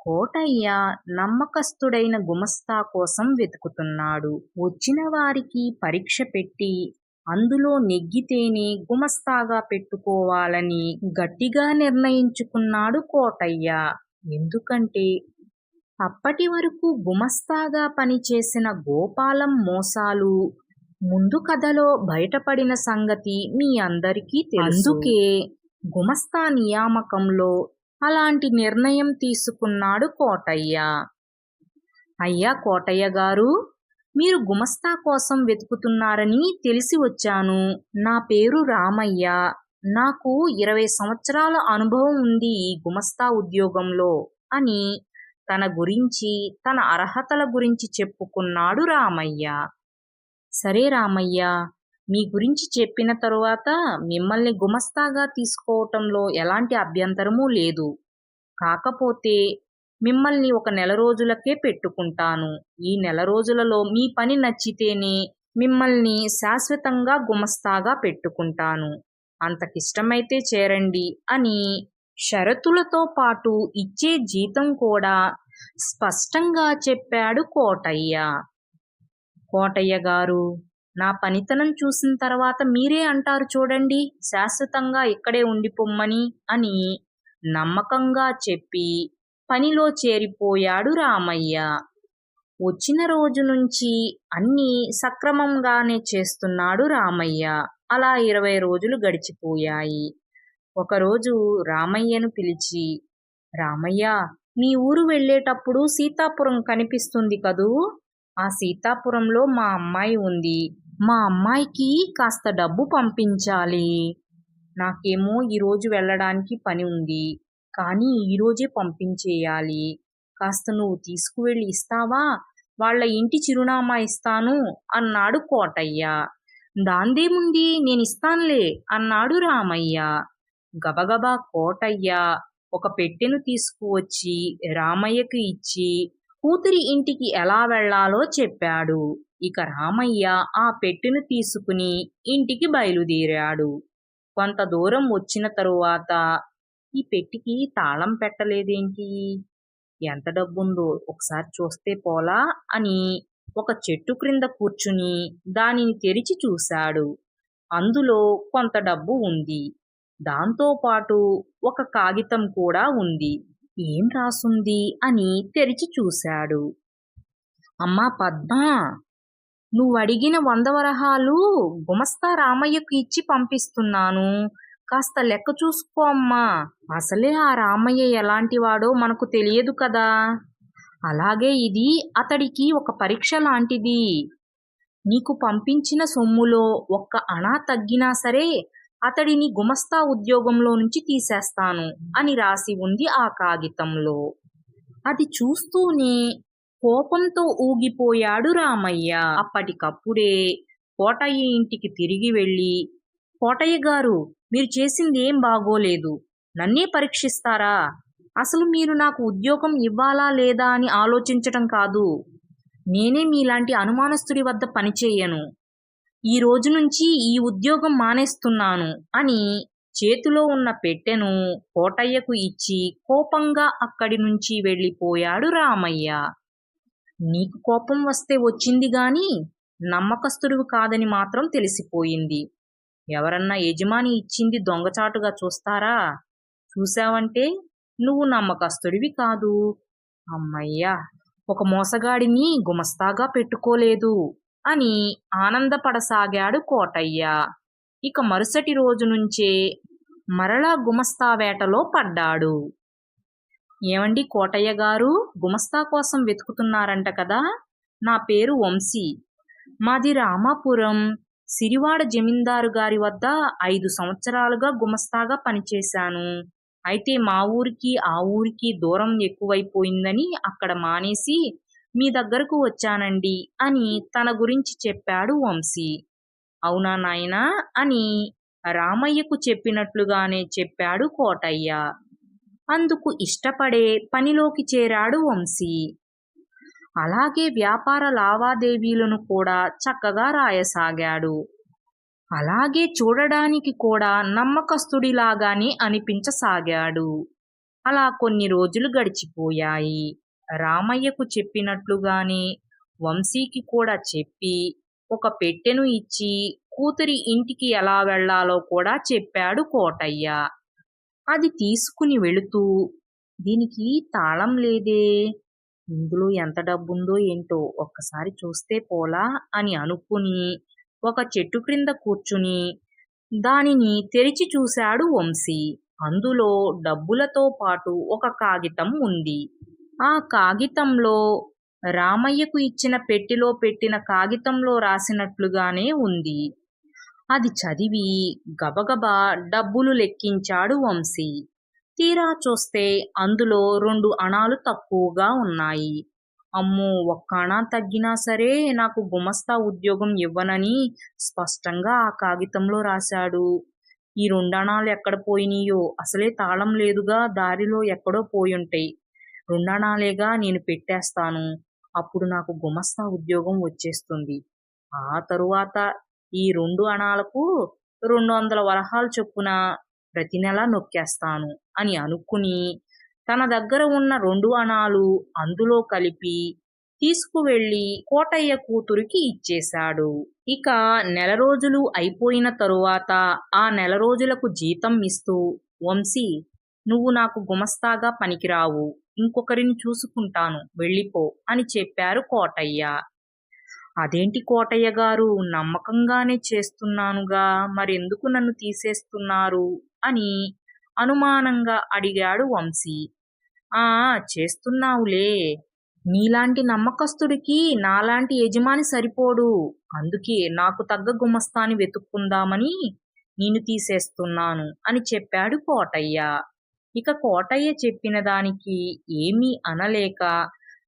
కోటయ్య నమ్మకస్తుడైన గుమస్తా కోసం వెతుకుతున్నాడు. వచ్చిన వారికి పరీక్ష పెట్టి అందులో నెగ్గితేనే గుమస్తాగా పెట్టుకోవాలని గట్టిగా నిర్ణయించుకున్నాడు కోటయ్య. ఎందుకంటే అప్పటి వరకు గుమస్తాగా పనిచేసిన గోపాలం మోసాలు ముందు కథలో బయటపడిన సంగతి మీ అందరికీ తెలుసు. అందుకే గుమస్తా నియామకంలో అలాంటి నిర్ణయం తీసుకున్నాడు కోటయ్య. అయ్యా కోటయ్య గారు మీరు గుమస్తా కోసం వెతుకుతున్నారని తెలిసి వచ్చాను. నా పేరు రామయ్య. నాకు ఇరవై సంవత్సరాల అనుభవం ఉంది ఈ గుమస్తా ఉద్యోగంలో అని తన గురించి తన అర్హతల గురించి చెప్పుకున్నాడు రామయ్య. సరే రామయ్య మీ గురించి చెప్పిన తరువాత మిమ్మల్ని గుమస్తాగా తీసుకోవటంలో ఎలాంటి అభ్యంతరమూ లేదు. కాకపోతే మిమ్మల్ని ఒక నెల రోజులకే పెట్టుకుంటాను. ఈ నెల రోజులలో మీ పని నచ్చితేనే మిమ్మల్ని శాశ్వతంగా గుమస్తాగా పెట్టుకుంటాను. అంతకిష్టమైతే చేరండి అని షరతులతో పాటు ఇచ్చే జీతం కూడా స్పష్టంగా చెప్పాడు కోటయ్య. కోటయ్య గారు నా పనితనం చూసిన తర్వాత మీరే అంటారు చూడండి శాశ్వతంగా ఇక్కడే ఉండిపోమ్మని అని నమ్మకంగా చెప్పి పనిలో చేరిపోయాడు రామయ్య. వచ్చిన రోజు నుంచి అన్నీ సక్రమంగానే చేస్తున్నాడు రామయ్య. అలా ఇరవై రోజులు గడిచిపోయాయి. ఒకరోజు రామయ్యను పిలిచి రామయ్య నీ ఊరు వెళ్ళేటప్పుడు సీతాపురం కనిపిస్తుంది కదూ? ఆ సీతాపురంలో మా అమ్మాయి ఉంది. మా అమ్మాయికి కాస్త డబ్బు పంపించాలి. నాకేమో ఈరోజు వెళ్ళడానికి పని ఉంది. కానీ ఈరోజే పంపించేయాలి. కాస్త నువ్వు తీసుకువెళ్ళి ఇస్తావా? వాళ్ళ ఇంటి చిరునామా ఇస్తాను అన్నాడు కోటయ్య. దాందేముంది? నేను ఇస్తానులే అన్నాడు రామయ్య. గబగబా కోటయ్య ఒక పెట్టెను తీసుకువచ్చి రామయ్యకు ఇచ్చి కూతురి ఇంటికి ఎలా వెళ్ళాలో చెప్పాడు. ఇక రామయ్య ఆ పెట్టెను తీసుకుని ఇంటికి బయలుదేరాడు. కొంత దూరం వచ్చిన తరువాత ఈ పెట్టికి తాళం పెట్టలేదేంటి? ఎంత డబ్బుందో ఒకసారి చూస్తే పోలా అని ఒక చెట్టు క్రింద కూర్చుని దానిని తెరిచి చూశాడు. అందులో కొంత డబ్బు ఉంది. దాంతోపాటు ఒక కాగితం కూడా ఉంది. ఏం రాసుంది అని తెరిచి చూశాడు. అమ్మా పద్మ! నువ్వు అడిగిన వంద వరహాలు గుమస్తా రామయ్యకు ఇచ్చి పంపిస్తున్నాను. కాస్త లెక్క చూసుకో అమ్మా. అసలే ఆ రామయ్య ఎలాంటివాడో మనకు తెలియదు కదా. అలాగే ఇది అతడికి ఒక పరీక్ష లాంటిది. నీకు పంపించిన సొమ్ములో ఒక్క అణా తగ్గినా సరే అతడిని గుమస్తా ఉద్యోగంలో నుంచి తీసేస్తాను అని రాసి ఉంది ఆ కాగితంలో. అది చూస్తూనే కోపంతో ఊగిపోయాడు రామయ్య. అప్పటికప్పుడే కోటయ్య ఇంటికి తిరిగి వెళ్ళి కోటయ్య గారు మీరు చేసింది ఏం బాగోలేదు. నన్నే పరీక్షిస్తారా? అసలు మీరు నాకు ఉద్యోగం ఇవ్వాలా లేదా అని ఆలోచించటం కాదు. నేనే మీలాంటి అనుమానస్తుడి వద్ద పనిచేయను. ఈ రోజు నుంచి ఈ ఉద్యోగం మానేస్తున్నాను అని చేతిలో ఉన్న పెట్టెను కోటయ్యకు ఇచ్చి కోపంగా అక్కడి నుంచి వెళ్ళిపోయాడు రామయ్య. నీకు కోపం వస్తే వచ్చింది గాని నమ్మకస్తుడివి కాదని మాత్రం తెలిసిపోయింది. ఎవరన్నా యజమాని ఇచ్చింది దొంగచాటుగా చూస్తారా? చూశావంటే నువ్వు నమ్మకస్తుడివి కాదు. అమ్మయ్యా ఒక మోసగాడిని గుమస్తాగా పెట్టుకోలేదు అని ఆనందపడసాగాడు కోటయ్య. ఇక మరుసటి రోజు నుంచే మరలా గుమస్తా వేటలో పడ్డాడు. ఏమండి కోటయ్య గారు? గుమస్తా కోసం వెతుకుతున్నారంట కదా. నా పేరు వంశీ. మాది రామాపురం. సిరివాడ జమీందారు గారి వద్ద ఐదు సంవత్సరాలుగా గుమస్తాగా పనిచేశాను. అయితే మా ఊరికి ఆ ఊరికి దూరం ఎక్కువైపోయిందని అక్కడ మానేసి మీ దగ్గరకు వచ్చానండి అని తన గురించి చెప్పాడు వంశీ. అవునా నాయనా అని రామయ్యకు చెప్పినట్లుగానే చెప్పాడు కోటయ్య. అందుకు ఇష్టపడే పనిలోకి చేరాడు వంశీ. అలాగే వ్యాపార లావాదేవీలను కూడా చక్కగా రాయసాగాడు. అలాగే చూడడానికి కూడా నమ్మకస్తుడిలాగానే అనిపించసాగాడు. అలా కొన్ని రోజులు గడిచిపోయాయి. రామయ్యకు చెప్పినట్లుగానే వంశీకి కూడా చెప్పి ఒక పెట్టెను ఇచ్చి కూతురి ఇంటికి ఎలా వెళ్ళాలో కూడా చెప్పాడు కోటయ్య. అది తీసుకుని వెళుతూ దీనికి తాళం లేదే ఇందులో ఎంత డబ్బుందో ఏంటో ఒక్కసారి చూస్తే పోలా అని అనుకుని ఒక చెట్టు క్రింద కూర్చుని దానిని తెరిచి చూశాడు వంశీ. అందులో డబ్బులతో పాటు ఒక కాగితం ఉంది. ఆ కాగితంలో రామయ్యకు ఇచ్చిన పెట్టిలో పెట్టిన కాగితంలో రాసినట్లుగానే ఉంది. అది చదివి గబగబా డబ్బులు లెక్కించాడు వంశీ. తీరా చూస్తే అందులో రెండు అణాలు తక్కువగా ఉన్నాయి. అమ్మో ఒక్క అణా తగ్గినా సరే నాకు గుమస్తా ఉద్యోగం ఇవ్వనని స్పష్టంగా ఆ కాగితంలో రాశాడు. ఈ రెండణాలు ఎక్కడ పోయినాయో అసలే తాళం లేదుగా దారిలో ఎక్కడో పోయుంటాయి రెండణాలేగా నేను పెట్టేస్తాను. అప్పుడు నాకు గుమస్తా ఉద్యోగం వచ్చేస్తుంది. ఆ తరువాత ఈ రెండు అణాలకు రెండు వందల వరహాలు చొప్పున ప్రతి నెల నొక్కేస్తాను అని అనుకుని తన దగ్గర ఉన్న రెండు అణాలు అందులో కలిపి తీసుకువెళ్ళి కోటయ్య కూతురికి ఇచ్చేశాడు. ఇక నెల రోజులు అయిపోయిన తరువాత ఆ నెల రోజులకు జీతం ఇస్తూ వంశీ నువ్వు నాకు గుమస్తాగా పనికిరావు ఇంకొకరిని చూసుకుంటాను వెళ్ళిపో అని చెప్పారు కోటయ్య. అదేంటి కోటయ్య గారు? నమ్మకంగానే చేస్తున్నానుగా. మరెందుకు నన్ను తీసేస్తున్నారు? అని అనుమానంగా అడిగాడు వంశీ. ఆ చేస్తున్నావులే. నీలాంటి నమ్మకస్తుడికి నాలాంటి యజమాని సరిపోడు. అందుకే నాకు తగ్గ గుమస్తాని వెతుక్కుందామని నేను తీసేస్తున్నాను అని చెప్పాడు కోటయ్య. ఇక కోటయ్య చెప్పిన దానికి ఏమీ అనలేక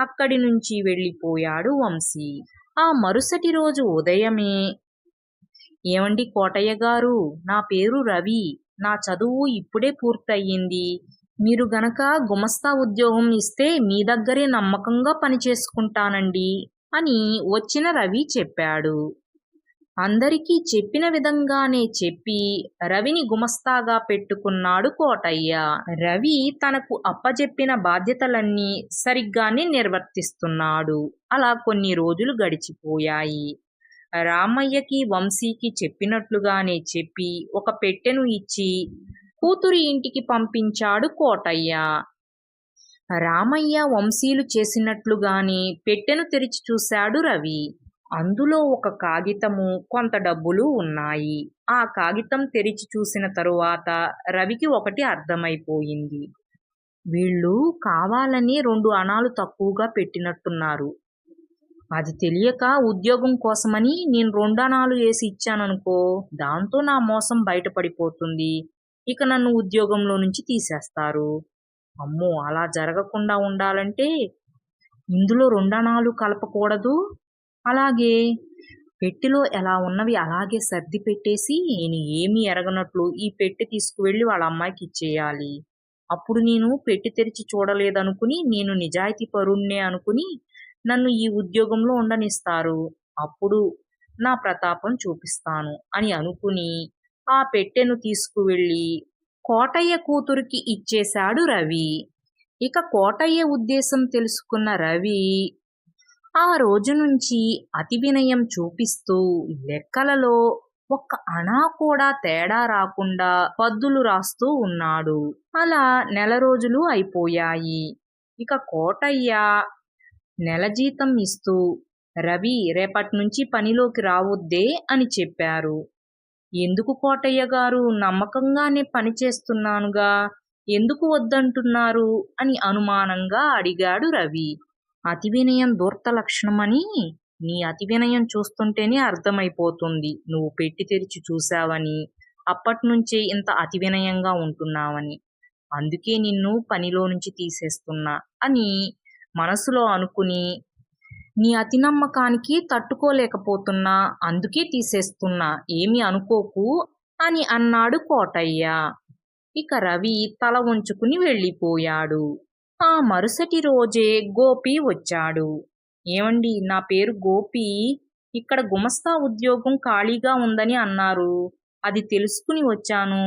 అక్కడి నుంచి వెళ్ళిపోయాడు వంశీ. ఆ మరుసటి రోజు ఉదయమే. ఏమండి కోటయ్య గారు? నా పేరు రవి. నా చదువు ఇప్పుడే పూర్తయింది. మీరు గనక గుమస్తా ఉద్యోగం ఇస్తే మీ దగ్గరే నమ్మకంగా పనిచేసుకుంటానండి అని వచ్చిన రవి చెప్పాడు. అందరికీ చెప్పిన విధంగానే చెప్పి రవిని గుమస్తాగా పెట్టుకున్నాడు కోటయ్య. రవి తనకు అప్పజెప్పిన బాధ్యతలన్నీ సరిగ్గానే నిర్వర్తిస్తున్నాడు. అలా కొన్ని రోజులు గడిచిపోయాయి. రామయ్యకి వంశీకి చెప్పినట్లుగానే చెప్పి ఒక పెట్టెను ఇచ్చి కూతురి ఇంటికి పంపించాడు కోటయ్య. రామయ్య వంశీలు చేసినట్లుగానే పెట్టెను తెరిచి చూశాడు రవి. అందులో ఒక కాగితము కొంత డబ్బులు ఉన్నాయి. ఆ కాగితం తెరిచి చూసిన తరువాత రవికి ఒకటి అర్థమైపోయింది. వీళ్ళు కావాలని రెండు అణాలు తక్కువగా పెట్టినట్టున్నారు. అది తెలియక ఉద్యోగం కోసమని నేను రెండు అణాలు వేసి ఇచ్చాననుకో దాంతో నా మోసం బయటపడిపోతుంది. ఇక నన్ను ఉద్యోగంలో నుంచి తీసేస్తారు. అమ్మో అలా జరగకుండా ఉండాలంటే ఇందులో రెండణాలు కలపకూడదు. అలాగే పెట్టెలో ఎలా ఉన్నవి అలాగే సర్ది పెట్టేసి నేను ఏమీ ఎరగనట్లు ఈ పెట్టె తీసుకువెళ్ళి వాళ్ళ అమ్మాయికి ఇచ్చేయాలి. అప్పుడు నేను పెట్టి తెరిచి చూడలేదనుకుని నేను నిజాయితీ పరుణ్ణే అనుకుని నన్ను ఈ ఉద్యోగంలో ఉండనిస్తారు. అప్పుడు నా ప్రతాపం చూపిస్తాను అని అనుకుని ఆ పెట్టెను తీసుకువెళ్ళి కోటయ్య కూతురికి ఇచ్చేశాడు రవి. ఇక కోటయ్య ఉద్దేశం తెలుసుకున్న రవి ఆ రోజు నుంచి అతి వినయం చూపిస్తూ లెక్కలలో ఒక్క అణా కూడా తేడా రాకుండా పద్దులు రాస్తూ ఉన్నాడు. అలా నెల రోజులు అయిపోయాయి. ఇక కోటయ్య నెల జీతం ఇస్తూ రవి రేపటి నుంచి పనిలోకి రావద్దే అని చెప్పారు. ఎందుకు కోటయ్య గారు నమ్మకంగానే పని చేస్తున్నానుగా? ఎందుకు వద్దంటున్నారు? అని అనుమానంగా అడిగాడు రవి. అతి వినయం దూర్త లక్షణమని నీ అతి వినయం చూస్తుంటేనే అర్థమైపోతుంది. నువ్వు పెట్టి తెరిచి చూశావని అప్పటినుంచే ఇంత అతి వినయంగా ఉంటున్నావని. అందుకే నిన్ను పనిలో నుంచి తీసేస్తున్నా అని మనసులో అనుకుని నీ అతి నమ్మకానికి తట్టుకోలేకపోతున్నా అందుకే తీసేస్తున్నా. ఏమి అనుకోకు అని అన్నాడు కోటయ్య. ఇక రవి తల ఉంచుకుని వెళ్ళిపోయాడు. ఆ మరుసటి రోజే గోపి వచ్చాడు. ఏమండి నా పేరు గోపి? ఇక్కడ గుమస్తా ఉద్యోగం ఖాళీగా ఉందని అన్నారు. అది తెలుసుకుని వచ్చాను.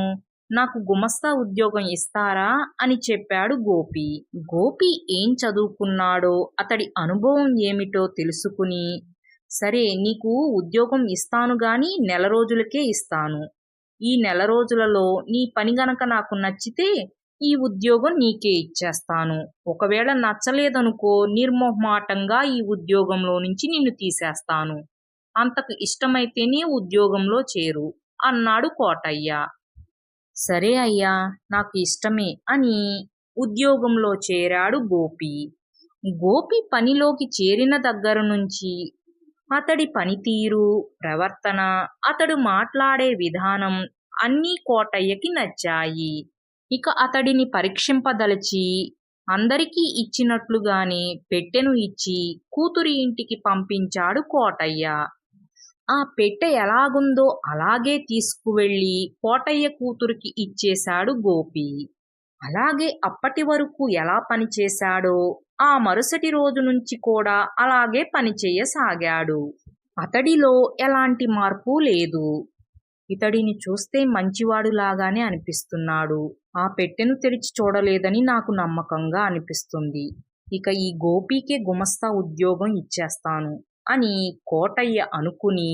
నాకు గుమస్తా ఉద్యోగం ఇస్తారా అని చెప్పాడు గోపి. గోపి ఏం చదువుకున్నాడో అతడి అనుభవం ఏమిటో తెలుసుకుని సరే నీకు ఉద్యోగం ఇస్తాను గాని నెల రోజులకే ఇస్తాను. ఈ నెల రోజులలో నీ పని గనక నాకు నచ్చితే ఈ ఉద్యోగం నీకే ఇచ్చేస్తాను. ఒకవేళ నచ్చలేదనుకో నిర్మోహమాటంగా ఈ ఉద్యోగంలో నుంచి నిన్ను తీసేస్తాను. అంతకు ఇష్టమైతేనే ఉద్యోగంలో చేరు అన్నాడు కోటయ్య. సరే అయ్యా నాకు ఇష్టమే అని ఉద్యోగంలో చేరాడు గోపి. గోపి పనిలోకి చేరిన దగ్గర నుంచి అతడి పనితీరు ప్రవర్తన అతడు మాట్లాడే విధానం అన్నీ కోటయ్యకి నచ్చాయి. ఇక అతడిని పరీక్షింపదలచి అందరికీ ఇచ్చినట్లుగానే పెట్టెను ఇచ్చి కూతురి ఇంటికి పంపించాడు కోటయ్య. ఆ పెట్టె ఎలాగుందో అలాగే తీసుకువెళ్ళి కోటయ్య కూతురికి ఇచ్చేశాడు గోపి. అలాగే అప్పటి వరకు ఎలా పనిచేశాడో ఆ మరుసటి రోజు నుంచి కూడా అలాగే పనిచేయసాగాడు అతడిలో ఎలాంటి మార్పు లేదు. ఇతడిని చూస్తే మంచివాడులాగానే అనిపిస్తున్నాడు. ఆ పెట్టెను తెరిచి చూడలేదని నాకు నమ్మకంగా అనిపిస్తుంది. ఇక ఈ గోపికే గుమస్తా ఉద్యోగం ఇచ్చేస్తాను అని కోటయ్య అనుకుని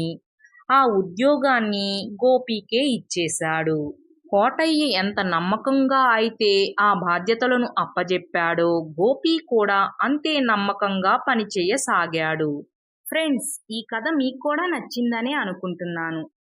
ఆ ఉద్యోగాన్ని గోపికే ఇచ్చేశాడు. కోటయ్య ఎంత నమ్మకంగా అయితే ఆ బాధ్యతలను అప్పజెప్పాడో గోపి కూడా అంతే నమ్మకంగా పనిచేయసాగాడు. ఫ్రెండ్స్ ఈ కథ మీకు కూడా నచ్చిందనే అనుకుంటున్నాను.